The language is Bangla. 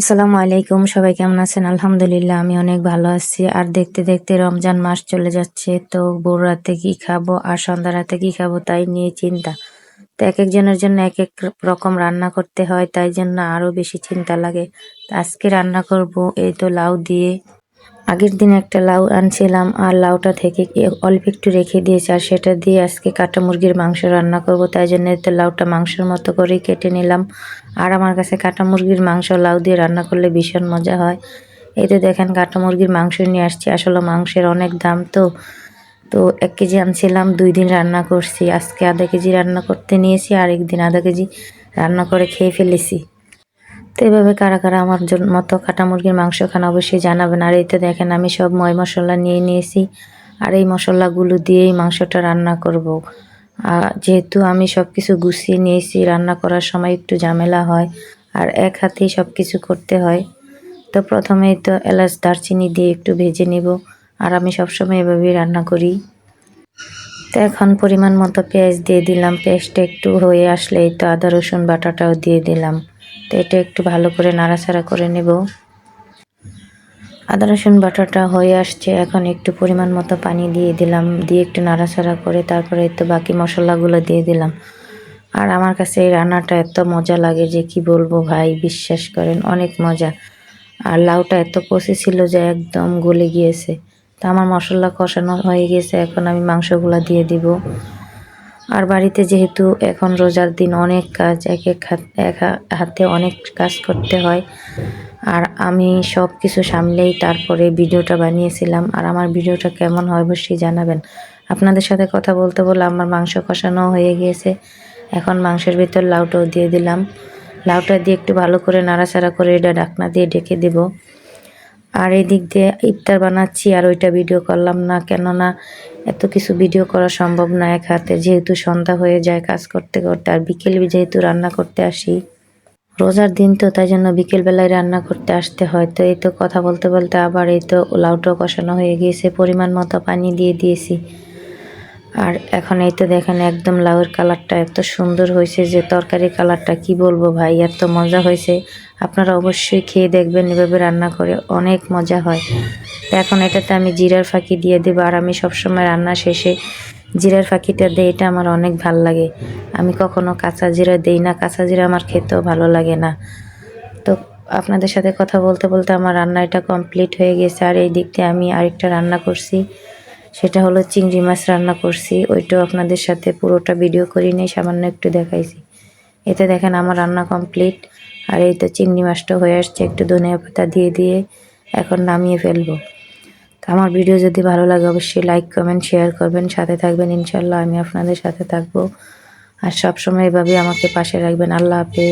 আসসালামু আলাইকুম, সবাই কেমন আছেন? আলহামদুলিল্লাহ, আমি অনেক ভালো আছি। আর দেখতে দেখতে রমজান মাস চলে যাচ্ছে, তো ভোর রাতে কি খাব আর সন্ধ্যা রাতে কি খাব তাই নিয়ে চিন্তা। তো এক একজনের জন্য এক এক রকম রান্না করতে হয়, তাই জন্য আরও বেশি চিন্তা লাগে। আজকে রান্না করব এই তো লাউ দিয়ে আগের দিন একটা লাউ আনছিলাম আর লাউটা থেকে অল্প একটু রেখে দিয়েছি আর সেটা দিয়ে আজকে কাটা মুরগির মাংস রান্না করব। তাই জন্য তো লাউটা মাংসের মতো করেই কেটে নিলাম। আর আমার কাছে কাটা মুরগির মাংস লাউ দিয়ে রান্না করলে ভীষণ মজা হয়। এই তো দেখেন কাটা মুরগির মাংস নিয়ে আসছি। আসলে মাংসের অনেক দাম তো। তো এক কেজি আনছিলাম, দুই দিন রান্না করছি। আজকে আধা কেজি রান্না করতে নিয়েছি আর একদিন আধা কেজি রান্না করে খেয়ে ফেলেছি। তো এভাবে কারা কারা আমার মতো কাটা মুরগির মাংস খান অবশ্যই জানাবেন। আর এই তো দেখেন আমি সব ময় মশলা নিয়ে নিয়েছি। আর এই মশলাগুলো দিয়েই মাংসটা রান্না করব। আর যেহেতু আমি সব কিছু গুছিয়ে নিয়েছি, রান্না করার সময় একটু ঝামেলা হয় আর এক হাতেই সব কিছু করতে হয়, তো প্রথমেই তো এলাচ, দারচিনি দিয়ে একটু ভেজে নেব। আর আমি সবসময় এভাবেই রান্না করি। তো এখন পরিমাণ মতো পেঁয়াজ দিয়ে দিলাম। পেঁয়াজটা একটু হয়ে আসলেই তো আদা, রসুন বাটাটাও দিয়ে দিলাম। তো এটা একটু ভালো করে নাড়াচাড়া করে নেব। আদা, রসুন বাটাটা হয়ে আসছে। এখন একটু পরিমাণ মতো পানি দিয়ে দিলাম। দিয়ে একটু নাড়াচাড়া করে তারপরে তো বাকি মশলাগুলো দিয়ে দিলাম। আর আমার কাছে এই রান্নাটা এত মজা লাগে যে কি বলব ভাই, বিশ্বাস করেন, অনেক মজা। আর লাউটা এত কষি ছিল যে একদম গলে গিয়েছে। তো আমার মশলা কষানো হয়ে গেছে, এখন আমি মাংসগুলো দিয়ে দিব। আর বাড়িতে যেহেতু এখন রোজার দিন অনেক কাজ, এক এক হাত- অনেক কাজ করতে হয়। আর আমি সব কিছু সামলেই তারপরে ভিডিওটা বানিয়েছিলাম। আর আমার ভিডিওটা কেমন হয় অবশ্যই জানাবেন। আপনাদের সাথে কথা বলতে বলে আমার মাংস কষানো হয়ে গিয়েছে। এখন মাংসের ভিতর লাউটাও দিয়ে দিলাম। লাউটা দিয়ে একটু ভালো করে নাড়াচাড়া করে এটা ডাকনা দিয়ে ঢেকে দেবো। আর এই দিক দিয়ে ইফতার বানাচ্ছি আর ওইটা ভিডিও করলাম না। কেননা এত কিছু ভিডিও করা সম্ভব না এক হাতে। যেহেতু সন্ধ্যা হয়ে যায় কাজ করতে করতে আর বিকেল যেহেতু রান্না করতে আসি, রোজার দিন তো তাই জন্য বিকেলবেলায় রান্না করতে আসতে হয়। তো এই তো কথা বলতে বলতে আবার এই তো লাউটাও কষানো হয়ে গিয়েছে। পরিমাণ মতো পানি দিয়ে দিয়েছি। আর এখন এই তো দেখেন একদম লাউয়ের কালারটা এত সুন্দর হয়েছে যে তরকারি কালারটা কি বলব ভাই, এত মজা হয়েছে। আপনারা অবশ্যই খেয়ে দেখবেন এভাবে রান্না করে, অনেক মজা হয়। এখন এটাতে আমি জিরার ফাঁকি দিয়ে দেবো আর আমি সবসময় রান্না শেষে জিরার ফাঁকিটা দিই, এটা আমার অনেক ভালো লাগে। আমি কখনো কাঁচা জিরা দেই না, কাঁচা জিরা আমার খেতেও ভালো লাগে না। তো আপনাদের সাথে কথা বলতে বলতে আমার রান্না এটা কমপ্লিট হয়ে গেছে আর এই দিক দিয়ে আমি আরেকটা রান্না করছি। সেটা হলো চিংড়ি মাছ রান্না করছি, ওইটাও আপনাদের সাথে পুরোটা ভিডিও করি নেই, সামান্য একটু দেখাইছি। এতে দেখেন আমার রান্না কমপ্লিট আর এই তো চিংড়ি মাছটা হয়ে আসছে, একটু ধনিয়া পাতা দিয়ে দিয়ে এখন নামিয়ে ফেলব। তো আমার ভিডিও যদি ভালো লাগে অবশ্যই লাইক কমেন্ট শেয়ার করবেন, সাথে থাকবেন ইনশাল্লাহ, আমি আপনাদের সাথে থাকব। আর সবসময় এভাবে আমাকে পাশে রাখবেন, আল্লাহ হাফেজ।